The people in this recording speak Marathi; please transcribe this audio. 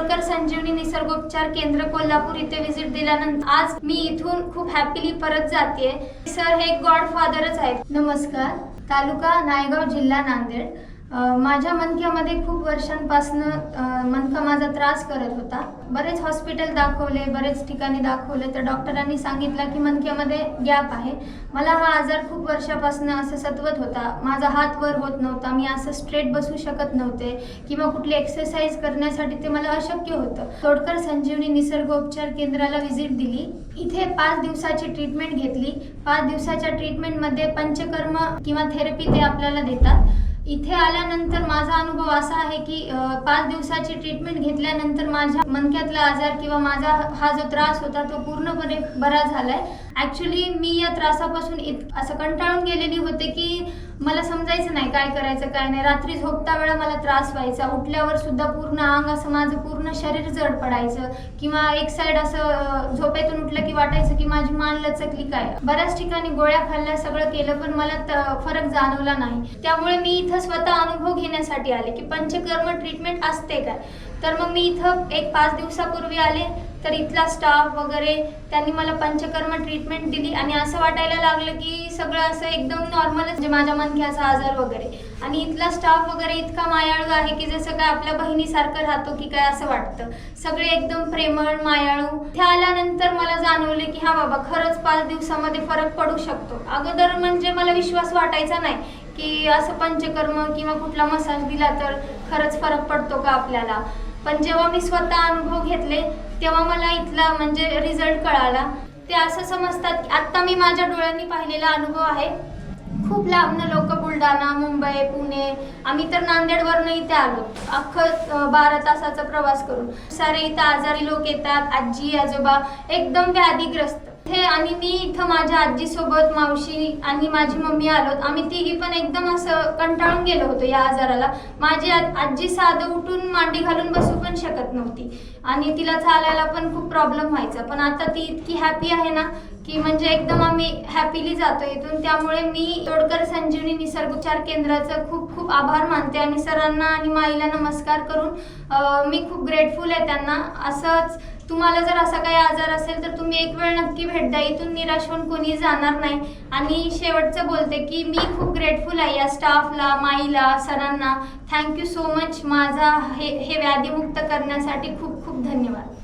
तोडकर संजीवनी निसर्गोपचार केंद्र कोल्हापूर इथे व्हिजिट दिल्यानंतर आज मी इथून खूप हॅपीली परत जाते. सर हे गॉडफादरच आहेत. नमस्कार. तालुका नायगाव जिल्हा नांदेड. माझ्या मनक्यामध्ये खूप वर्षांपासून मनका माझा त्रास करत होता. बरेच हॉस्पिटल दाखवले बरेच ठिकाणी दाखवले तर डॉक्टरांनी सांगितलं की मनक्यामध्ये गॅप आहे. मला हा आजार खूप वर्षापासून असं सतवत होता. माझा हात वर होत नव्हता. मी असं स्ट्रेट बसू शकत नव्हते किंवा कुठली एक्सरसाइज करण्यासाठी ते मला अशक्य होतं. तोडकर संजीवनी निसर्गोपचार केंद्राला व्हिजिट दिली. इथे पाच दिवसाची ट्रीटमेंट घेतली. पाच दिवसाच्या ट्रीटमेंटमध्ये पंचकर्म किंवा थेरपी ते आपल्याला देतात. इथे आल्यानंतर माझा अनुभव असा आहे की पाच दिवसाची ट्रीटमेंट घेतल्यानंतर माझ्या मनक्यातला आजार किंवा माझा हा जो त्रास होता तो पूर्णपणे बरा झालाय. ॲक्च्युली मी या त्रासापासून इत असं कंटाळून गेलेली होते की मला समजायचं नाही काय करायचं काय नाही. रात्री झोपता वेळा मला त्रास व्हायचा. उठल्यावर सुद्धा पूर्ण अंग असं माझं पूर्ण शरीर जड पडायचं. किंवा एक साईड असं झोपेतून उठलं की वाटायचं की माझी मान लचकली काय. बऱ्याच ठिकाणी गोळ्या खाल्ल्या सगळं केलं पण मला त- फरक जाणवला नाही. त्यामुळे मी इथं स्वतः अनुभव घेण्यासाठी आले की पंचकर्म ट्रीटमेंट असते काय? तर मग मी इथं एक पाच दिवसापूर्वी आले तर इथला स्टाफ वगैरे त्यांनी मला पंचकर्म ट्रीटमेंट दिली आणि असं वाटायला लागलं की सगळं असं एकदम नॉर्मलच म्हणजे माझ्या मनख्याचा आजार वगैरे. आणि इथला स्टाफ वगैरे इतका मायाळू आहे की जसं काय आपल्या बहिणीसारखं राहतो की काय असं वाटतं. सगळे एकदम प्रेमळ मायाळू. ते आल्यानंतर मला जाणवले की हा बाबा खरंच पाच दिवसामध्ये फरक पडू शकतो. अगोदर म्हणजे मला विश्वास वाटायचा नाही. की असं पंचकर्म किंवा कुठला मसाज दिला तर खरंच फरक पडतो का आपल्याला? पण जेव्हा मी स्वतः अनुभव घेतले तेव्हा मला इथला म्हणजे रिझल्ट कळाला. ते असं समजतात की आत्ता मी माझ्या डोळ्यांनी पाहिलेला अनुभव आहे. खूप लांबनं लोक बुलढाणा मुंबई पुणे आम्ही तर नांदेडवरनं इथे आलो. अख्खं बारा तासाचा प्रवास करून. सारे इथं आजारी लोक येतात आजी आजोबा एकदम व्याधीग्रस्त. हे आणि मी इथं माझ्या आजीसोबत मावशी आणि माझी मम्मी आलो. आम्ही तिघी पण एकदम असं कंटाळून गेलो होतो या आजाराला. माझी आजी साधं उठून मांडी घालून बसू पण शकत नव्हती. आणि तिला चालायला पण खूप प्रॉब्लेम व्हायचा. पण आता ती इतकी हॅपी आहे ना की म्हणजे एकदम आम्ही हॅपीली जातो इथून. त्यामुळे मी तोडकर संजीवनी निसर्गोपचार केंद्राचं खूप खूप आभार मानते. आणि सरांना आणि माईला नमस्कार करून मी खूप ग्रेटफुल आहे त्यांना. असंच तुम्हाला जर असा काही आजार असेल तर तुम्ही एक वेळ नक्की भेट द्या. इथून निराश होऊन कोणी जाणार नाही. आणि शेवटचं बोलते की मी खूप ग्रेटफुल आहे या स्टाफला माईला सरांना. थँक्यू सो मच माझा हे हे व्याधीमुक्त करण्यासाठी खूप खूप धन्यवाद.